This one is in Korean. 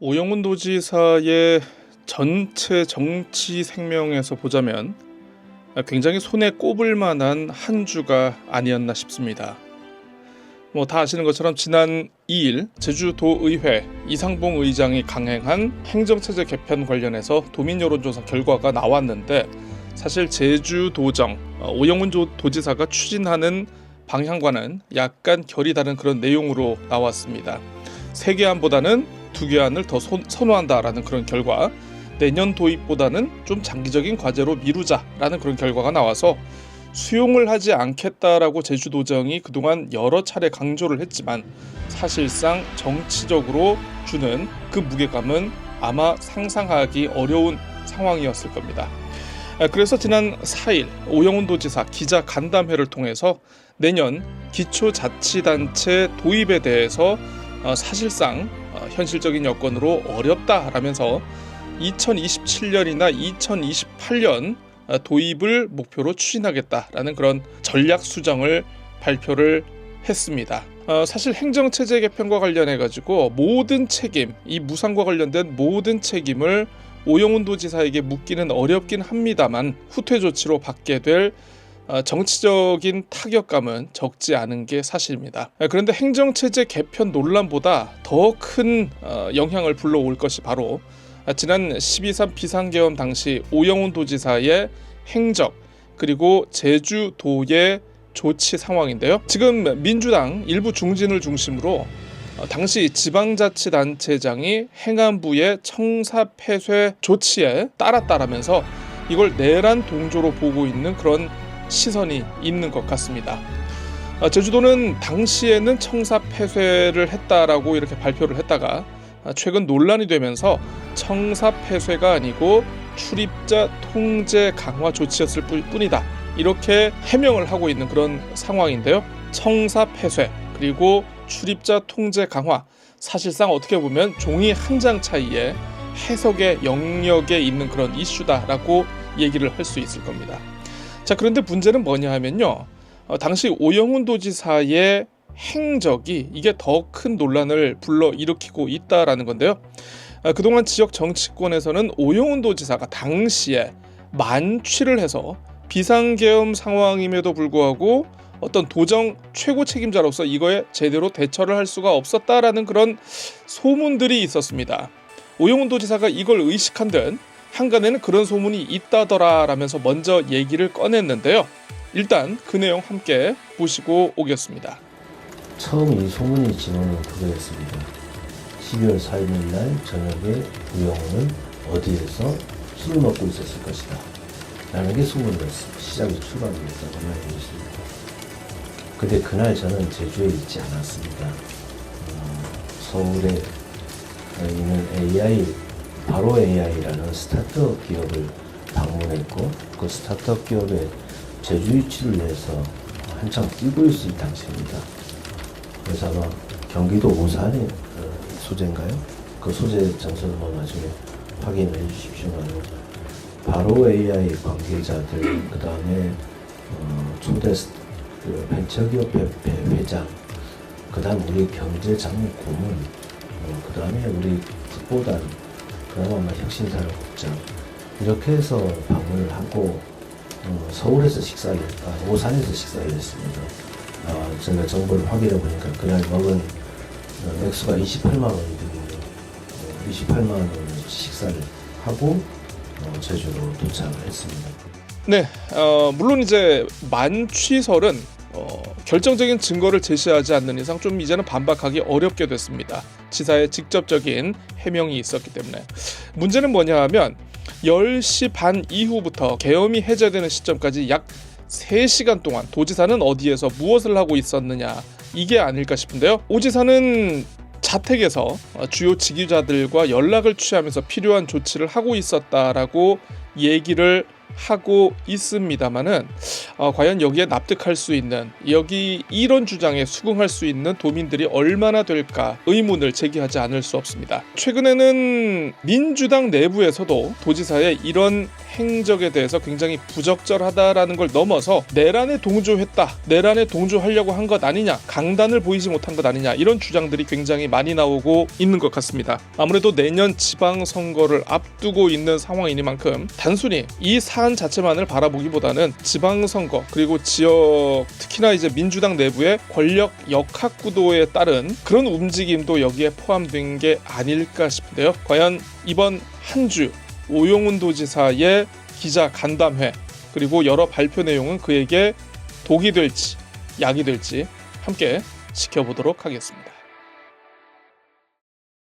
오영훈 도지사의 전체 정치 생명에서 보자면 굉장히 손에 꼽을 만한 한 주가 아니었나 싶습니다. 뭐 다 아시는 것처럼 지난 2일 제주도의회 이상봉 의장이 강행한 행정체제 개편 관련해서 도민 여론조사 결과가 나왔는데 사실 제주도정 어, 오영훈 조- 도지사가 추진하는 방향과는 약간 결이 다른 그런 내용으로 나왔습니다. 세 개안보다는 두 개안을 더 선- 선호한다라는 그런 결과 내년 도입보다는 좀 장기적인 과제로 미루자라는 그런 결과가 나와서 수용을 하지 않겠다라고 제주도정이 그동안 여러 차례 강조를 했지만 사실상 정치적으로 주는 그 무게감은 아마 상상하기 어려운 상황이었을 겁니다. 아, 그래서 지난 4일 오영훈 도지사 기자 간담회를 통해서 내년 기초자치단체 도입에 대해서 어, 사실상 어, 현실적인 여건으로 어렵다라면서 2027년이나 2028년 어, 도입을 목표로 추진하겠다라는 그런 전략 수정을 발표를 했습니다. 어, 사실 행정체제 개편과 관련해 가지고 모든 책임, 이 무상과 관련된 모든 책임을 오영훈 도지사에게 묻기는 어렵긴 합니다만 후퇴 조치로 받게 될 어, 정치적인 타격감은 적지 않은 게 사실입니다. 아, 그런데 행정체제 개편 논란보다 더큰 어, 영향을 불러올 것이 바로 아, 지난 12.3 비상계엄 당시 오영훈 도지사의 행적 그리고 제주도의 조치 상황인데요. 지금 민주당 일부 중진을 중심으로 어, 당시 지방자치단체장이 행안부의 청사 폐쇄 조치에 따랐다라면서 이걸 내란 동조로 보고 있는 그런 시선이 있는 것 같습니다. 아, 제주도는 당시에는 청사 폐쇄를 했다라고 이렇게 발표를 했다가 아, 최근 논란이 되면서 청사 폐쇄가 아니고 출입자 통제 강화 조치였을 뿐- 뿐이다. 이렇게 해명을 하고 있는 그런 상황인데요. 청사 폐쇄 그리고 출입자 통제 강화 사실상 어떻게 보면 종이 한 장 차이에 해석의 영역에 있는 그런 이슈다라고 얘기를 할 수 있을 겁니다. 자 그런데 문제는 뭐냐 하면요 어, 당시 오영훈 도지사의 행적이 이게 더 큰 논란을 불러 일으키고 있다라는 건데요 아, 그동안 지역 정치권에서는 오영훈 도지사가 당시에 만취를 해서 비상계엄 상황임에도 불구하고 어떤 도정 최고 책임자로서 이거에 제대로 대처를 할 수가 없었다라는 그런 소문들이 있었습니다. 오영훈 도지사가 이걸 의식한 듯 한간에는 그런 소문이 있다더라 라면서 먼저 얘기를 꺼냈는데요. 일단 그 내용 함께 보시고 오겠습니다. 처음 이 소문이 진원은 그거였습니다. 12월 4일 날 저녁에 우영우는 어디에서 술을 먹고 있었을 것이다. 라는 게 소문이었습니다. 시작이 출발이었다고 말해주셨습니다. 근데 그날 저는 제주에 있지 않았습니다. 어, 서울에 있는 AI, 바로 AI라는 스타트업 기업을 방문했고 그 스타트업 기업의 제주 유치를 위해서 한창 뛰고 있을 당시입니다. 아마 경기도 오산의 어, 소재인가요? 그 소재 장소를 뭐 나중에 확인해 주십시오만 바로 AI 관계자들 그 다음에 어, 초대 스- 그 벤처기업 회, 회- 회장 그 다음 우리 경제장관 고문 어, 그 다음에 우리 특보단 그 다음 아마 혁신산업국장 이렇게 해서 방문을 하고 어, 서울에서 식사를 아, 오산에서 식사를 했습니다. 아, 제가 정보를 확인해 보니까 그날 먹은 어, 액수가 28만 원이거든요. 어, 28만 원 식사를 하고 어, 제주로 도착을 했습니다. 네, 어, 물론 이제 만취설은 어, 결정적인 증거를 제시하지 않는 이상 좀 이제는 반박하기 어렵게 됐습니다. 지사의 직접적인 해명이 있었기 때문에 문제는 뭐냐 하면 10시 반 이후부터 계엄이 해제되는 시점까지 약 3시간 동안 도지사는 어디에서 무엇을 하고 있었느냐 이게 아닐까 싶은데요. 오 지사는 자택에서 어, 주요 지휘자들과 연락을 취하면서 필요한 조치를 하고 있었다라고 얘기를 하고 있습니다만은 어, 과연 여기에 납득할 수 있는 여기 이런 주장에 수긍할 수 있는 도민들이 얼마나 될까 의문을 제기하지 않을 수 없습니다. 최근에는 민주당 내부에서도 도지사의 이런 행적에 대해서 굉장히 부적절하다라는 걸 넘어서 내란에 동조했다, 내란에 동조하려고 한 것 아니냐, 강단을 보이지 못한 것 아니냐 이런 주장들이 굉장히 많이 나오고 있는 것 같습니다. 아무래도 내년 지방 선거를 앞두고 있는 상황이니만큼 단순히 이 사안 자체만을 바라보기보다는 지방선거 그리고 지역 특히나 이제 민주당 내부의 권력 역학 구도에 따른 그런 움직임도 여기에 포함된 게 아닐까 싶은데요. 과연 이번 한 주 오용훈 도지사의 기자 간담회 그리고 여러 발표 내용은 그에게 독이 될지 약이 될지 함께 지켜보도록 하겠습니다.